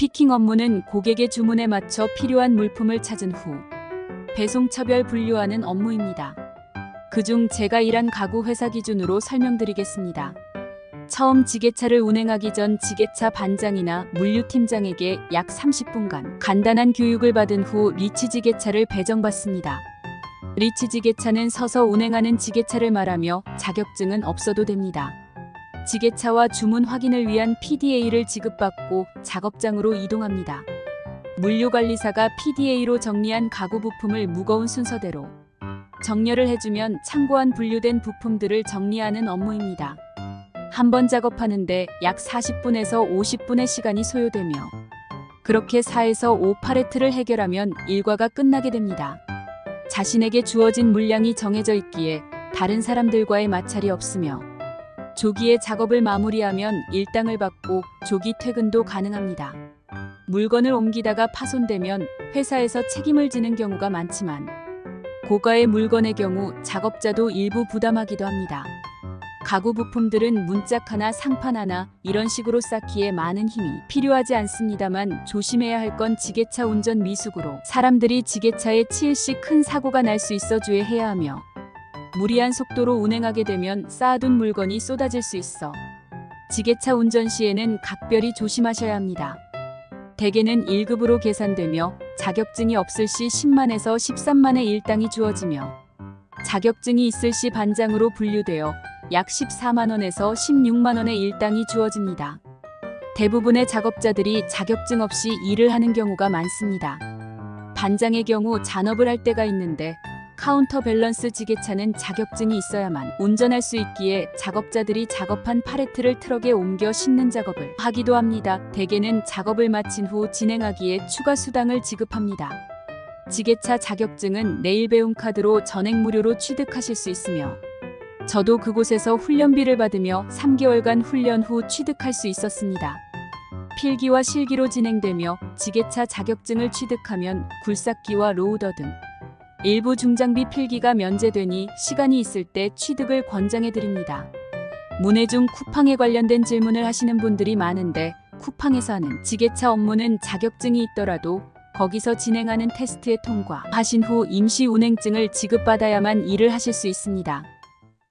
피킹 업무는 고객의 주문에 맞춰 필요한 물품을 찾은 후 배송 처별 분류하는 업무입니다. 그중 제가 일한 가구 회사 기준으로 설명드리겠습니다. 처음 지게차를 운행하기 전 지게차 반장이나 물류팀장에게 약 30분간 간단한 교육을 받은 후 리치 지게차를 배정받습니다. 리치 지게차는 서서 운행하는 지게차를 말하며 자격증은 없어도 됩니다. 지게차와 주문 확인을 위한 PDA를 지급받고 작업장으로 이동합니다. 물류관리사가 PDA로 정리한 가구 부품을 무거운 순서대로 정렬을 해주면 참고한 분류된 부품들을 정리하는 업무입니다. 한 번 작업하는데 약 40분에서 50분의 시간이 소요되며 그렇게 4에서 5파레트를 해결하면 일과가 끝나게 됩니다. 자신에게 주어진 물량이 정해져 있기에 다른 사람들과의 마찰이 없으며 조기에 작업을 마무리하면 일당을 받고 조기 퇴근도 가능합니다. 물건을 옮기다가 파손되면 회사에서 책임을 지는 경우가 많지만 고가의 물건의 경우 작업자도 일부 부담하기도 합니다. 가구 부품들은 문짝 하나, 상판 하나 이런 식으로 쌓기에 많은 힘이 필요하지 않습니다만 조심해야 할 건 지게차 운전 미숙으로 사람들이 지게차에 치일 시 큰 사고가 날 수 있어 주의해야 하며 무리한 속도로 운행하게 되면 쌓아둔 물건이 쏟아질 수 있어 지게차 운전 시에는 각별히 조심하셔야 합니다. 대개는 1급으로 계산되며 자격증이 없을 시 10만에서 13만의 일당이 주어지며 자격증이 있을 시 반장으로 분류되어 약 14만 원에서 16만 원의 일당이 주어집니다. 대부분의 작업자들이 자격증 없이 일을 하는 경우가 많습니다. 반장의 경우 잔업을 할 때가 있는데 카운터 밸런스 지게차는 자격증이 있어야만 운전할 수 있기에 작업자들이 작업한 팔레트를 트럭에 옮겨 싣는 작업을 하기도 합니다. 대개는 작업을 마친 후 진행하기에 추가 수당을 지급합니다. 지게차 자격증은 내일 배움 카드로 전액 무료로 취득하실 수 있으며 저도 그곳에서 훈련비를 받으며 3개월간 훈련 후 취득할 수 있었습니다. 필기와 실기로 진행되며 지게차 자격증을 취득하면 굴삭기와 로우더 등 일부 중장비 필기가 면제되니 시간이 있을 때 취득을 권장해 드립니다. 문해중 쿠팡에 관련된 질문을 하시는 분들이 많은데 쿠팡에서 하는 지게차 업무는 자격증이 있더라도 거기서 진행하는 테스트에 통과하신 후 임시 운행증을 지급받아야만 일을 하실 수 있습니다.